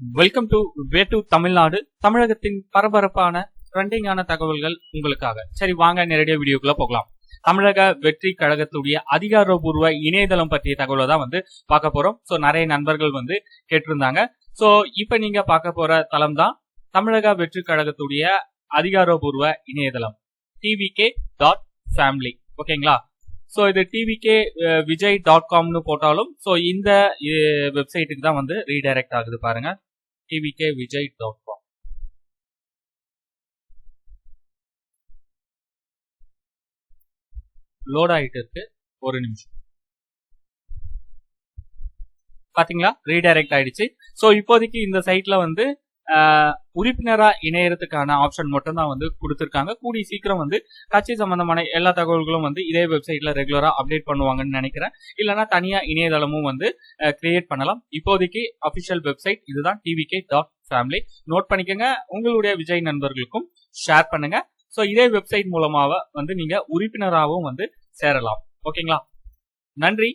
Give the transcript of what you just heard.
Welcome to way to Tamilnadu தமிழகத்தின் பரபரப்பான ட்ரெண்டிங்கான தகவல்கள் உங்களுக்காக. சரி வாங்க நேரடியாக வீடியோக்குள்ள போகலாம். தமிழக வெற்றி கழகத்துடைய அதிகாரப்பூர்வ இணையதளம் பற்றிய தகவலை தான் வந்து பார்க்க போறோம். ஸோ நிறைய நண்பர்கள் வந்து கேட்டிருந்தாங்க. ஸோ இப்போ நீங்க பார்க்க போற தளம் தான் தமிழக வெற்றி கழகத்துடைய அதிகாரப்பூர்வ இணையதளம். டிவிகே டாட் ஃபேமிலி ஓகேங்களா? ஸோ இது டிவிகே விஜய் டாட் காம்னு போட்டாலும் ஸோ இந்த வெப்சைட்டுக்கு தான் வந்து ரீடைரக்ட் ஆகுது பாருங்க. TVK Vijay dot com load ஆகிட்டு இருக்கு ஒரு நிமிஷம். பாத்தீங்களா? ரீடைரக்ட் ஆயிடுச்சு. ஸோ இப்போதைக்கு இந்த சைட்ல வந்து ஆஹ், உறுப்பினரா இணையறதுக்கான ஆப்ஷன் மட்டும் தான் வந்து கொடுத்துருக்காங்க. கூடி சீக்கிரம் வந்து கட்சி சம்பந்தமான எல்லா தகவல்களும் வந்து இதே வெப்சைட்ல ரெகுலரா அப்டேட் பண்ணுவாங்கன்னு நினைக்கிறேன். இல்லைன்னா தனியா இணையதளமும் வந்து கிரியேட் பண்ணலாம். இப்போதைக்கு அபிஷியல் வெப்சைட் இதுதான் டிவிகே டாட் ஃபேமிலி நோட் பண்ணிக்கோங்க. உங்களுடைய விஜய் நண்பர்களுக்கும் ஷேர் பண்ணுங்க. ஸோ இதே வெப்சைட் மூலமாக வந்து நீங்க உறுப்பினராகவும் வந்து சேரலாம். ஓகேங்களா நன்றி.